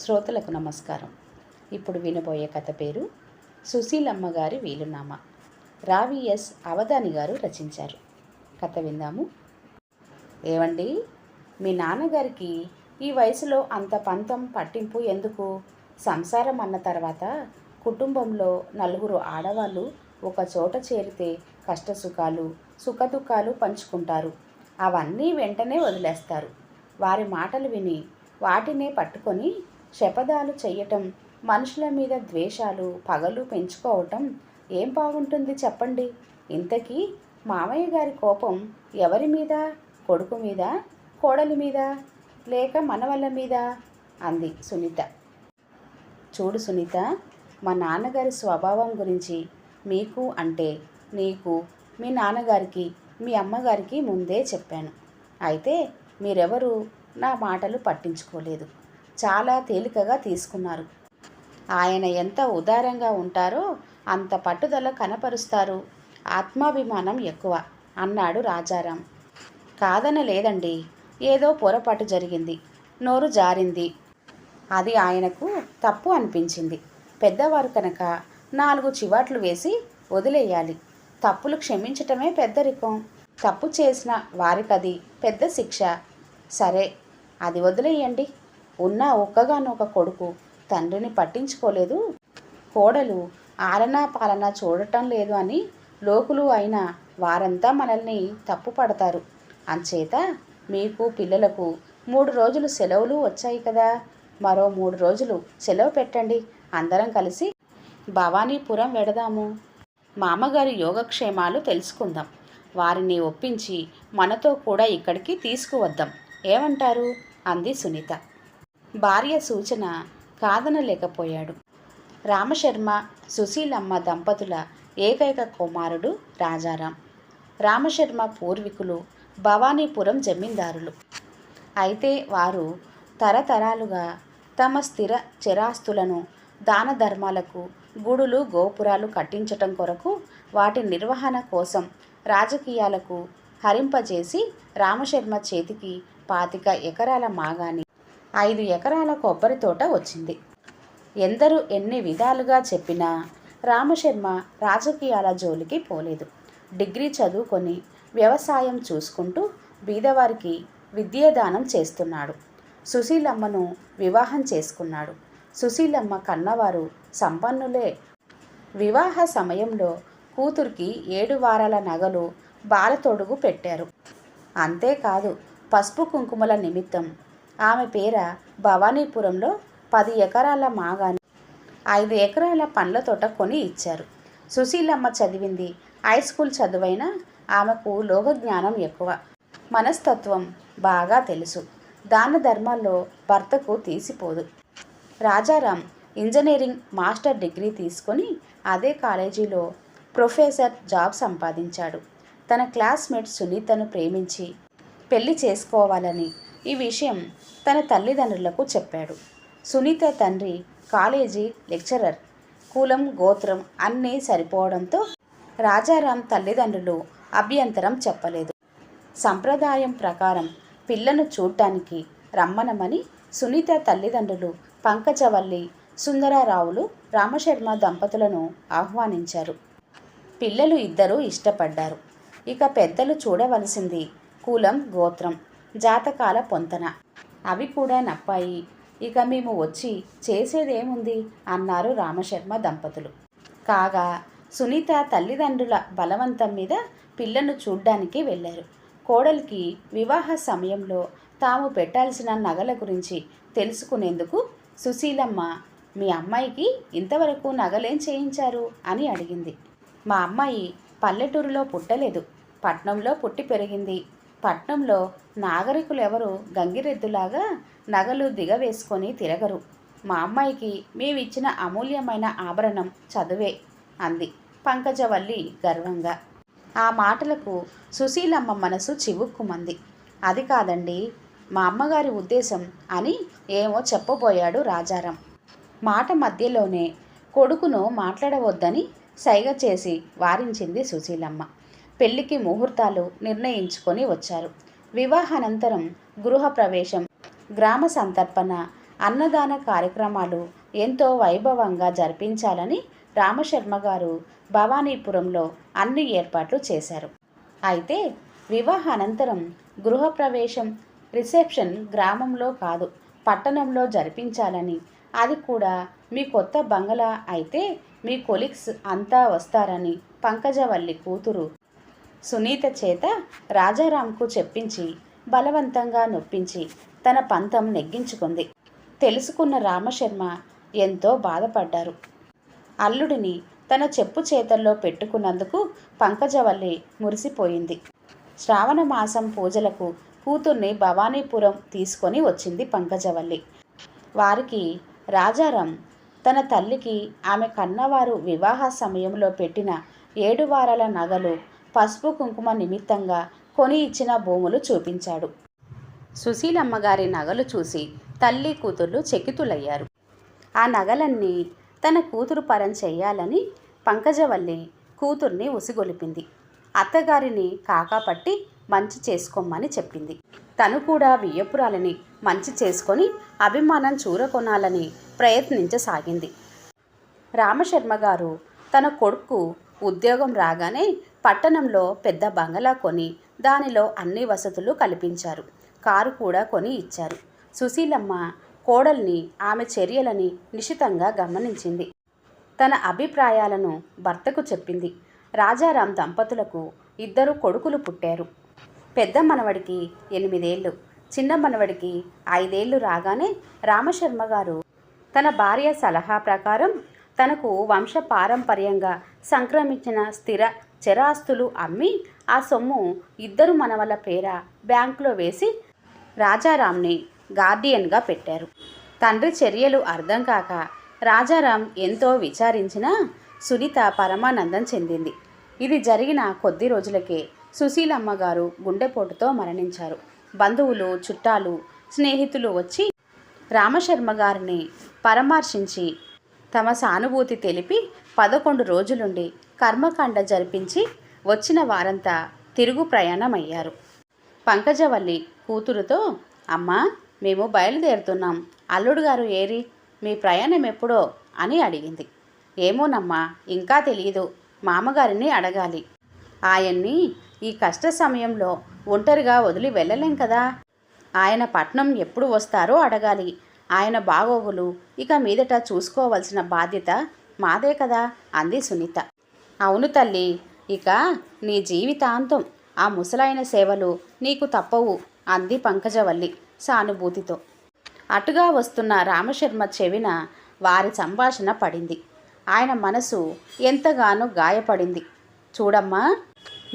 శ్రోతలకు నమస్కారం. ఇప్పుడు వినబోయే కథ పేరు సుశీలమ్మ గారి వీలునామా. రావి ఎస్ అవధాని గారు రచించారు. కథ విందాము. ఏవండి? మీ నాన్నగారికి ఈ వయసులో అంత పంతం పట్టింపు ఎందుకు? సంసారం అన్న తర్వాత కుటుంబంలో నలుగురు ఆడవాళ్ళు ఒక చోట చేరితే కష్టసుఖాలు సుఖదుఖాలు పంచుకుంటారు. అవన్నీ వెంటనే వదిలేస్తారు. వారి మాటలు విని వాటినే పట్టుకొని శపథాలు చెయ్యటం మనుషుల మీద ద్వేషాలు పగలు పెంచుకోవటం ఏం బాగుంటుంది చెప్పండి? ఇంతకీ మామయ్య గారి కోపం ఎవరి మీద? కొడుకు మీద? కోడలి మీద? లేక మనవళ్ళ మీద? అంది సునీత. చూడు సునీత మా నాన్నగారి స్వభావం గురించి మీకు అంటే నీకు మీ నాన్నగారికి మీ అమ్మగారికి ముందే చెప్పాను. అయితే మీరెవరూ నా మాటలు పట్టించుకోలేదు. చాలా తేలికగా తీసుకున్నారు. ఆయన ఎంత ఉదారంగా ఉంటారో అంత పట్టుదల కనపరుస్తారు. ఆత్మాభిమానం ఎక్కువ అన్నాడు రాజారాం. కాదనలేదండి ఏదో పొరపాటు జరిగింది నోరు జారింది. అది ఆయనకు తప్పు అనిపించింది. పెద్దవారు కనుక నాలుగు చివాట్లు వేసి వదిలేయాలి. తప్పులు క్షమించటమే పెద్దరికం తప్పు చేసిన వారికది పెద్ద శిక్ష. సరే అది వదిలేయండి. ఉన్న ఒక్కగానొక కొడుకు తండ్రిని పట్టించుకోలేదు. కోడలు ఆలనా పాలన చూడటం లేదు అని లోకులు అయిన వారంతా మనల్ని తప్పుపడతారు అంచేత మీకు పిల్లలకు మూడు రోజులు సెలవులు వచ్చాయి కదా. మరో మూడు రోజులు సెలవు పెట్టండి. అందరం కలిసి భవానీపురం వెడదాము. మామగారి యోగక్షేమాలు తెలుసుకుందాం. వారిని ఒప్పించి మనతో కూడా ఇక్కడికి తీసుకువద్దాం. ఏమంటారు? అంది సునీత. భార్య సూచన కాదనలేకపోయాడు. రామశర్మ సుశీలమ్మ దంపతుల ఏకైక కుమారుడు రాజారాం. రామశర్మ పూర్వీకులు భవానీపురం జమీందారులు. అయితే వారు తరతరాలుగా తమ స్థిర చిరాస్తులను దాన ధర్మాలకు గుడులు గోపురాలు కట్టించటం కొరకు వాటి నిర్వహణ కోసం రాజకీయాలకు హరింపజేసి రామశర్మ చేతికి పాతిక ఎకరాల మాగాని ఐదు ఎకరాల కొబ్బరి తోట వచ్చింది. ఎందరూ ఎన్ని విధాలుగా చెప్పినా రామశర్మ రాజకీయాల జోలికి పోలేదు. డిగ్రీ చదువుకొని వ్యవసాయం చూసుకుంటూ బీదవారికి విద్యాదానం చేస్తున్నాడు. సుశీలమ్మను వివాహం చేసుకున్నాడు. సుశీలమ్మ కన్నవారు సంపన్నులే. వివాహ సమయంలో కూతురికి ఏడు వారాల నగలు బాలతొడుగు పెట్టారు. అంతేకాదు పసుపు కుంకుమల నిమిత్తం ఆమె పేర భవానీపురంలో పది ఎకరాల మాగాని ఐదు ఎకరాల పండ్ల తోట కొని ఇచ్చారు. సుశీలమ్మ చదివింది. హై స్కూల్ చదువైనా ఆమెకు లోక జ్ఞానం ఎక్కువ. మనస్తత్వం బాగా తెలుసు. దాన ధర్మాల్లో భర్తకు తీసిపోదు. రాజారాం ఇంజనీరింగ్ మాస్టర్ డిగ్రీ తీసుకొని అదే కాలేజీలో ప్రొఫెసర్ జాబ్ సంపాదించాడు. తన క్లాస్మేట్ సునీతను ప్రేమించి పెళ్ళి చేసుకోవాలని ఈ విషయం తన తల్లిదండ్రులకు చెప్పాడు. సునీత తండ్రి కాలేజీ లెక్చరర్ కులం గోత్రం అన్నీ సరిపోవడంతో రాజారాం తల్లిదండ్రులు అభ్యంతరం చెప్పలేదు. సంప్రదాయం ప్రకారం పిల్లను చూడటానికి రమ్మనమని సునీత తల్లిదండ్రులు పంకజవల్లి సుందరారావులు రామశర్మ దంపతులను ఆహ్వానించారు. పిల్లలు ఇద్దరూ ఇష్టపడ్డారు. ఇక పెద్దలు చూడవలసింది కులం గోత్రం. జాతకాల పొంతన. అవి కూడా నప్పాయి. ఇక మేము వచ్చి చేసేదేముంది? అన్నారు రామశర్మ దంపతులు. కాగా సునీత తల్లిదండ్రుల బలవంతం మీద పిల్లను చూడ్డానికి వెళ్ళారు. కోడలికి వివాహ సమయంలో తాము పెట్టాల్సిన నగల గురించి తెలుసుకునేందుకు సుశీలమ్మ మీ అమ్మాయికి ఇంతవరకు నగలేం చేయించారు? అని అడిగింది. మా అమ్మాయి పల్లెటూరులో పుట్టలేదు. పట్నంలో పుట్టి పెరిగింది. పట్నంలో నాగరికులు ఎవరు గంగిరెద్దులాగా నగలు దిగవేసుకొని తిరగరు. మా అమ్మాయికి మేమిచ్చిన అమూల్యమైన ఆభరణం చదువే అంది పంకజవల్లి గర్వంగా. ఆ మాటలకు సుశీలమ్మ మనసు చివుక్కుమంది. అది కాదండి మా అమ్మగారి ఉద్దేశం అని ఏమో చెప్పబోయాడు రాజారాం. మాట మధ్యలోనే కొడుకును మాట్లాడవద్దని సైగ చేసి వారించింది సుశీలమ్మ. పెళ్ళికి ముహూర్తాలు నిర్ణయించుకొని వచ్చారు. వివాహానంతరం గృహప్రవేశం గ్రామ సంతర్పణ అన్నదాన కార్యక్రమాలు ఎంతో వైభవంగా జరిపించాలని రామశర్మ గారు భవానీపురంలో అన్ని ఏర్పాట్లు చేశారు. అయితే వివాహానంతరం గృహప్రవేశం రిసెప్షన్ గ్రామంలో కాదు పట్టణంలో జరిపించాలని. అది కూడా మీ కొత్త బంగళా అయితే మీ కొలిక్స్ అంతా వస్తారని పంకజవల్లి కూతురు సునీత చేత రాజారాంకు చెప్పించి బలవంతంగా నొప్పించి తన పంతం నెగ్గించుకుంది. తెలుసుకున్న రామశర్మ ఎంతో బాధపడ్డారు. అల్లుడిని తన చెప్పు చేతల్లో పెట్టుకున్నందుకు పంకజవల్లి మురిసిపోయింది. శ్రావణ మాసం పూజలకు కూతుర్ని భవానీపురం తీసుకొని వచ్చింది పంకజవల్లి వారికి రాజారాం తన తల్లికి ఆమె కన్నవారు వివాహ సమయంలో పెట్టిన ఏడు వారాల నగలు పసుపు కుంకుమ నిమిత్తంగా కొని ఇచ్చిన భూములు చూపించాడు. సుశీలమ్మ గారి నగలు చూసి తల్లి కూతుర్లు చెకితులయ్యారు. ఆ నగలన్నీ తన కూతురు పరం చెయ్యాలని పంకజవల్లి కూతుర్ని ఉసిగొలిపింది. అత్తగారిని కాకాపట్టి మంచి చేసుకోమని చెప్పింది. తను కూడా వియ్యపురాలని మంచి చేసుకొని అభిమానం చూరకొనాలని ప్రయత్నించసాగింది. రామశర్మ గారు తన కొడుకు ఉద్యోగం రాగానే పట్టణంలో పెద్ద బంగళా కొని దానిలో అన్ని వసతులు కల్పించారు. కారు కూడా కొని ఇచ్చారు. సుశీలమ్మ కోడల్ని ఆమె చర్యలని నిశితంగా గమనించింది. తన అభిప్రాయాలను భర్తకు చెప్పింది. రాజారాం దంపతులకు ఇద్దరు కొడుకులు పుట్టారు. పెద్ద మనవడికి ఎనిమిదేళ్ళు చిన్న మనవడికి ఐదేళ్ళు రాగానే రామశర్మ గారు తన భార్య సలహా ప్రకారం తనకు వంశపారంపర్యంగా సంక్రమించిన స్థిర చరాస్తులు అమ్మి ఆ సొమ్ము ఇద్దరు మనవల పేర బ్యాంకులో వేసి రాజారాంని గార్డియన్గా పెట్టారు. తండ్రి చర్యలు అర్థం కాక రాజారాం ఎంతో విచారించినా సునీత పరమానందం చెందింది. ఇది జరిగిన కొద్ది రోజులకే సుశీలమ్మ గారు గుండెపోటుతో మరణించారు. బంధువులు చుట్టాలు స్నేహితులు వచ్చి రామశర్మ గారిని పరామర్శించి తమ సానుభూతి తెలిపి పదకొండు రోజులుండి కర్మకాండ జరిపించి వచ్చిన వారంతా తిరుగు ప్రయాణమయ్యారు. పంకజవల్లి కూతురుతో అమ్మా మేము బయలుదేరుతున్నాం. అల్లుడు గారు ఏరి మీ ప్రయాణం ఎప్పుడో? అని అడిగింది. ఏమోనమ్మా ఇంకా తెలియదు మామగారిని అడగాలి. ఆయన్ని ఈ కష్ట సమయంలో ఒంటరిగా వదిలి వెళ్ళలేం కదా? ఆయన పట్నం ఎప్పుడు వస్తారో అడగాలి. ఆయన బాగోగులు ఇక మీదట చూసుకోవలసిన బాధ్యత మాదే కదా? అంది సునీత. అవును తల్లి. ఇక నీ జీవితాంతం ఆ ముసలాయన సేవలు నీకు తప్పవు అంది పంకజవల్లి సానుభూతితో. అటుగా వస్తున్న రామశర్మ చెవిన వారి సంభాషణ పడింది. ఆయన మనసు ఎంతగానో గాయపడింది. చూడమ్మా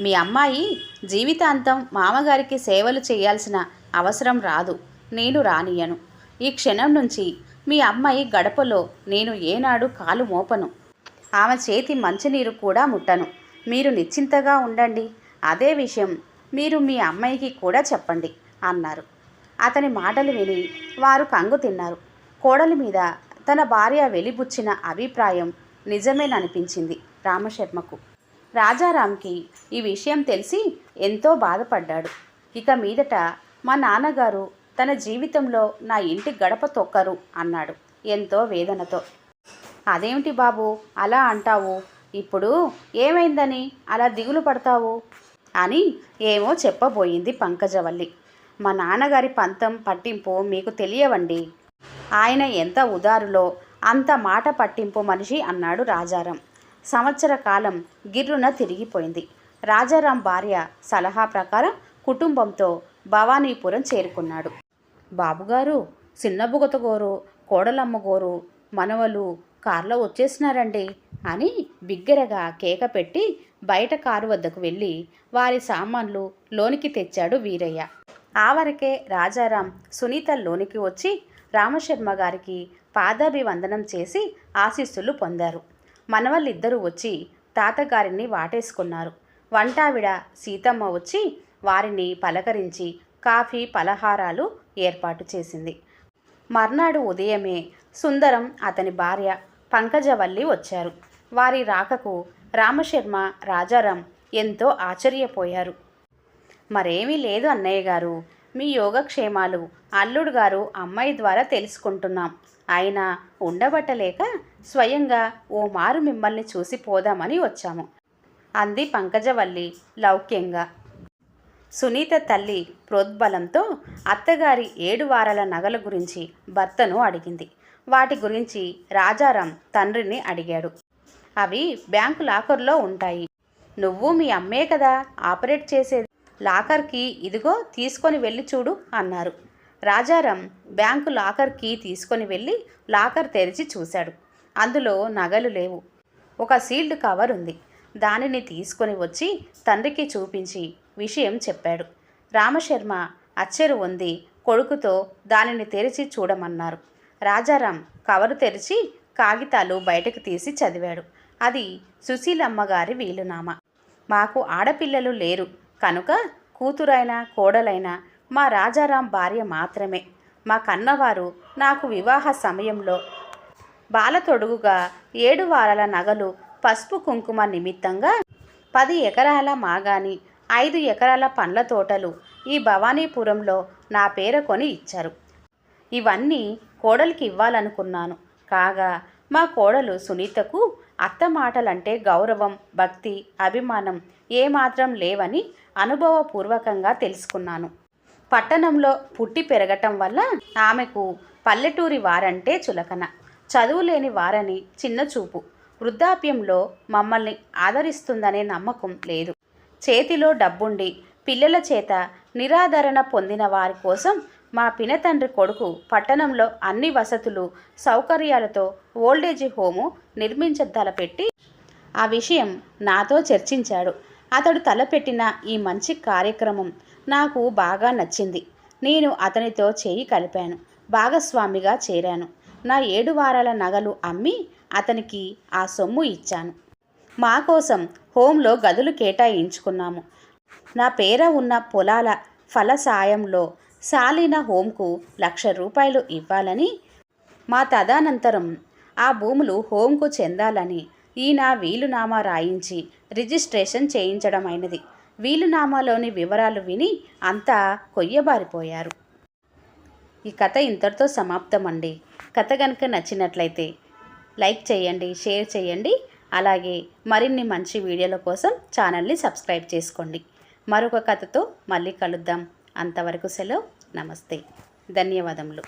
మీ అమ్మాయి జీవితాంతం మామగారికి సేవలు చేయాల్సిన అవసరం రాదు నేను రానియను ఈ క్షణం నుంచి మీ అమ్మాయి గడపలో నేను ఏనాడు కాలు మోపను. ఆమె చేతి మంచినీరు కూడా ముట్టను. మీరు నిశ్చింతగా ఉండండి. అదే విషయం మీరు మీ అమ్మాయికి కూడా చెప్పండి అన్నారు. అతని మాటలు విని వారు కంగు తిన్నారు. కోడలి మీద తన భార్య వెలిబుచ్చిన అభిప్రాయం నిజమేననిపించింది రామశర్మకు. రాజారాంకి ఈ విషయం తెలిసి ఎంతో బాధపడ్డాడు. ఇక మీదట మా నాన్నగారు తన జీవితంలో నా ఇంటి గడప తొక్కరు అన్నాడు ఎంతో వేదనతో. అదేమిటి బాబు? అలా అంటావు. ఇప్పుడు ఏమైందని? అలా దిగులు పడతావు? అని ఏమో చెప్పబోయింది పంకజవల్లి. మా నాన్నగారి పంతం పట్టింపు మీకు తెలియవండి. ఆయన ఎంత ఉదారులో అంత మాట పట్టింపు మనిషి అన్నాడు రాజారాం. సంవత్సర కాలం గిర్రున తిరిగిపోయింది. రాజారాం భార్య సలహా ప్రకారం కుటుంబంతో భవానీపురం చేరుకున్నాడు. బాబుగారు చిన్నబుగతగోరు గోరు కోడలమ్మ గోరు మనవలు కారులో వచ్చేసినారండి అని బిగ్గరగా కేక పెట్టి బయట కారు వద్దకు వెళ్ళి వారి సామాన్లు లోనికి తెచ్చాడు వీరయ్య. ఆ వరకే రాజారాం సునీత లోనికి వచ్చి రామశర్మ గారికి పాదాభివందనం చేసి ఆశీస్సులు పొందారు. మనవళ్ళిద్దరూ వచ్చి తాతగారిని వాటేసుకున్నారు. వంటావిడ సీతమ్మ వచ్చి వారిని పలకరించి కాఫీ పలహారాలు ఏర్పాటు చేసింది. మర్నాడు ఉదయమే సుందరం అతని భార్య పంకజవల్లి వచ్చారు. వారి రాకకు రామశర్మ రాజారాం ఎంతో ఆశ్చర్యపోయారు. మరేమీ లేదు అన్నయ్య గారు. మీ యోగక్షేమాలు అల్లుడు గారు అమ్మాయి ద్వారా తెలుసుకుంటున్నాం. అయినా ఉండబట్టలేక స్వయంగా ఓ మారు మిమ్మల్ని చూసి పోదామని వచ్చాము. అంది పంకజవల్లి లౌక్యంగా. సునీత తల్లి ప్రోద్బలంతో అత్తగారి ఏడు వారాల నగల గురించి భర్తను అడిగింది. వాటి గురించి రాజారాం తండ్రిని అడిగాడు. అవి బ్యాంకు లాకర్లో ఉంటాయి. నువ్వు మీ అమ్మే కదా ఆపరేట్ చేసేది. లాకర్కి ఇదిగో తీసుకొని వెళ్ళి చూడు అన్నారు. రాజారాం బ్యాంకు లాకర్కి తీసుకొని వెళ్ళి లాకర్ తెరిచి చూశాడు. అందులో నగలు లేవు. ఒక సీల్డ్ కవర్ ఉంది. దానిని తీసుకొని వచ్చి తండ్రికి చూపించి విషయం చెప్పాడు. రామశర్మ అచ్చెరు ఉంది కొడుకుతో దానిని తెరిచి చూడమన్నారు. రాజారాం కవరు తెరిచి కాగితాలు బయటకు తీసి చదివాడు. అది సుశీలమ్మ గారి వీలునామా. మాకు ఆడపిల్లలు లేరు. కనుక కూతురైన కోడలైన మా రాజారాం భార్య మాత్రమే. మా కన్నవారు నాకు వివాహ సమయంలో బాలతొడుగుగా ఏడు వారాల నగలు పసుపు కుంకుమ నిమిత్తంగా పది ఎకరాల మాగాని ఐదు ఎకరాల పండ్ల తోటలు ఈ భవానీపురంలో నా పేర కొని ఇచ్చారు. ఇవన్నీ కోడలికి ఇవ్వాలనుకున్నాను. కాగా మా కోడలు సునీతకు అత్త మాటలంటే గౌరవం భక్తి అభిమానం ఏమాత్రం లేవని అనుభవపూర్వకంగా తెలుసుకున్నాను. పట్టణంలో పుట్టి పెరగటం వల్ల ఆమెకు పల్లెటూరి వారంటే చులకన. చదువు లేని వారని చిన్న చూపు. వృద్ధాప్యంలో మమ్మల్ని ఆదరిస్తుందనే నమ్మకం లేదు. చేతిలో డబ్బుండి పిల్లల చేత నిరాదరణ పొందిన వారి కోసం మా పినతండ్రి కొడుకు పట్టణంలో అన్ని వసతులు సౌకర్యాలతో ఓల్డేజీ హోము నిర్మించదలపెట్టి ఆ విషయం నాతో చర్చించాడు. అతడు తలపెట్టిన ఈ మంచి కార్యక్రమం నాకు బాగా నచ్చింది. నేను అతనితో చేయి కలిపాను భాగస్వామిగా చేరాను. నా ఏడు వారాల నగలు అమ్మి అతనికి ఆ సొమ్ము ఇచ్చాను. మా కోసం హోంలో గదులు కేటాయించుకున్నాము. నా పేర ఉన్న పొలాల ఫల సాయంలో సాలిన హోమ్కు లక్ష రూపాయలు ఇవ్వాలని మా తదనంతరం ఆ భూములు హోమ్కు చెందాలని ఈయన వీలునామా రాయించి రిజిస్ట్రేషన్ చేయించడమైనది. వీలునామాలోని వివరాలు విని అంతా కొయ్యబారిపోయారు. ఈ కథ ఇంతటితో సమాప్తం అండి కథ కనుక నచ్చినట్లయితే లైక్ చేయండి షేర్ చేయండి. అలాగే మరిన్ని మంచి వీడియోల కోసం ఛానల్ని సబ్స్క్రైబ్ చేసుకోండి. మరొక కథతో మళ్ళీ కలుద్దాం. అంతవరకు సెలవు. నమస్తే. ధన్యవాదములు.